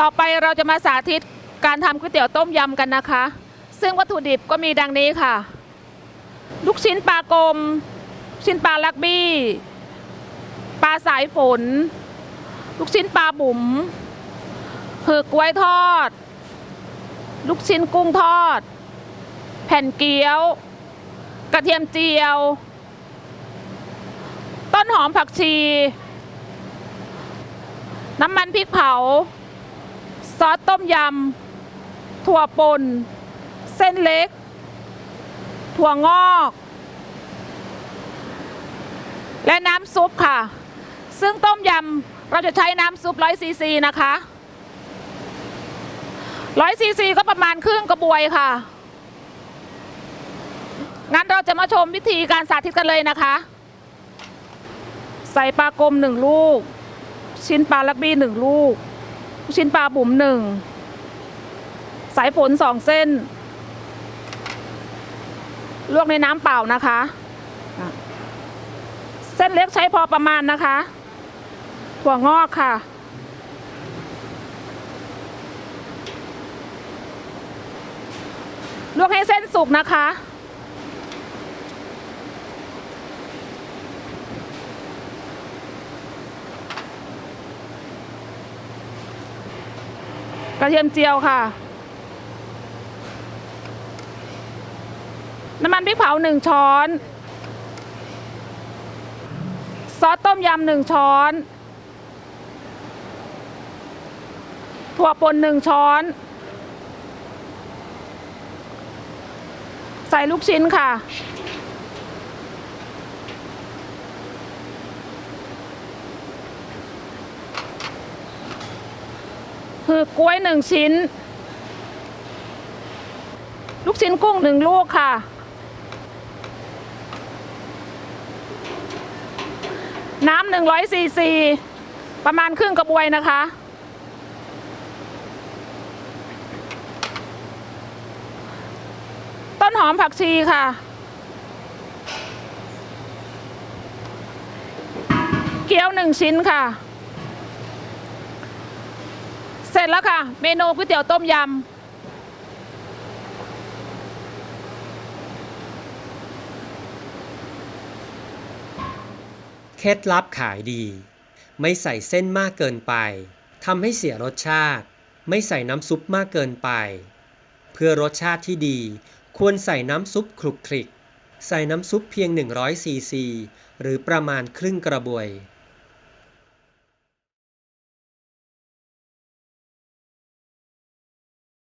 ต่อไปเราจะมาสาธิตการทำก๋วยเตี๋ยวต้มยำกันนะคะ ซึ่งวัตถุดิบก็มีดังนี้ค่ะ ลูกชิ้นปลากลมชิ้นปลาลักบี้ ปลาสายฝน ลูกชิ้นปลาบุ๋มเหือกกล้วยทอด ลูกชิ้นกุ้งทอด แผ่นเกี๊ยว กระเทียมเจียว ต้นหอมผักชี น้ำมันพริกเผา ซอสต้มยำ ถั่วป่น เส้นเล็ก ถั่วงอก และน้ำซุปค่ะ ซึ่งต้มยำเราจะใช้น้ำซุป100ซีซีนะคะ100ซีซีก็ประมาณครึ่งกระบวยค่ะ งั้นเราจะมาชมวิธีการสาธิตกันเลยนะคะ ใส่ปลากลมหนึ่งลูก ชิ้นปลาลักบี้หนึ่งลูก ชิ้นปลาบุ๋มหนึ่ง สายฝนสองเส้น ลวกในน้ำเปล่านะคะะเส้นเล็กใช้พอประมาณนะคะถั่วงอกค่ะ ลวกให้เส้นสุกนะคะ กระเทียมเจียวค่ะ น้ำมันพริกเผาหนึ่งช้อน ซอสต้มยำหนึ่งช้อน ถั่วป่นหนึ่งช้อน ใส่ลูกชิ้นค่ะ คือกล้วยหนึ่งชิ้น ลูกชิ้นกุ้งหนึ่งลูกค่ะ น้ำหนึ่งร้อยซีซีประมาณครึ่งกระบวยนะคะ ต้นหอมผักชีค่ะเกี๊ยวหนึ่งชิ้นค่ะ เสร็จแล้วค่ะ เมนูก๋วยเตี๋ยวต้มยำเคล็ดลับขายดี ไม่ใส่เส้นมากเกินไปทำให้เสียรสชาติ ไม่ใส่น้ำซุปมากเกินไป เพื่อรสชาติที่ดี ควรใส่น้ำซุปคลุกคลิก ใส่น้ำซุปเพียง 100ซีซี หรือประมาณครึ่งกระบวย